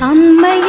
அம்மையே